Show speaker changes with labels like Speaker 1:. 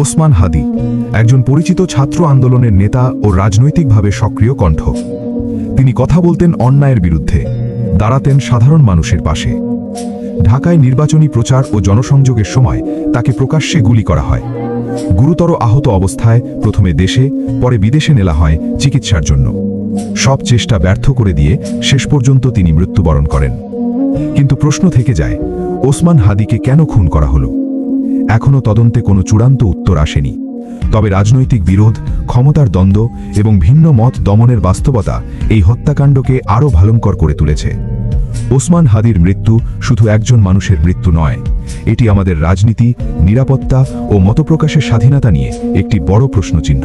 Speaker 1: ওসমান হাদি, একজন পরিচিত ছাত্র আন্দোলনের নেতা ও রাজনৈতিকভাবে সক্রিয় কণ্ঠ। তিনি কথা বলতেন অন্যায়ের বিরুদ্ধে, দাঁড়াতেন সাধারণ মানুষের পাশে। ঢাকায় নির্বাচনী প্রচার ও জনসংযোগের সময় তাকে প্রকাশ্যে গুলি করা হয়। গুরুতর আহত অবস্থায় প্রথমে দেশে, পরে বিদেশে নেলা হয় চিকিৎসার জন্য। সব চেষ্টা ব্যর্থ করে দিয়ে শেষ পর্যন্ত তিনি মৃত্যুবরণ করেন। কিন্তু প্রশ্ন থেকে যায়, ওসমান হাদিকে কেন খুন করা হলো? এখনও তদন্তে কোনো চূড়ান্ত উত্তর আসেনি। তবে রাজনৈতিক বিরোধ, ক্ষমতার দ্বন্দ্ব এবং ভিন্ন মত দমনের বাস্তবতা এই হত্যাকাণ্ডকে আরও ভয়ঙ্কর করে তুলেছে। ওসমান হাদির মৃত্যু শুধু একজন মানুষের মৃত্যু নয়, এটি আমাদের রাজনীতি, নিরাপত্তা ও মতপ্রকাশের স্বাধীনতা নিয়ে একটি বড় প্রশ্নচিহ্ন।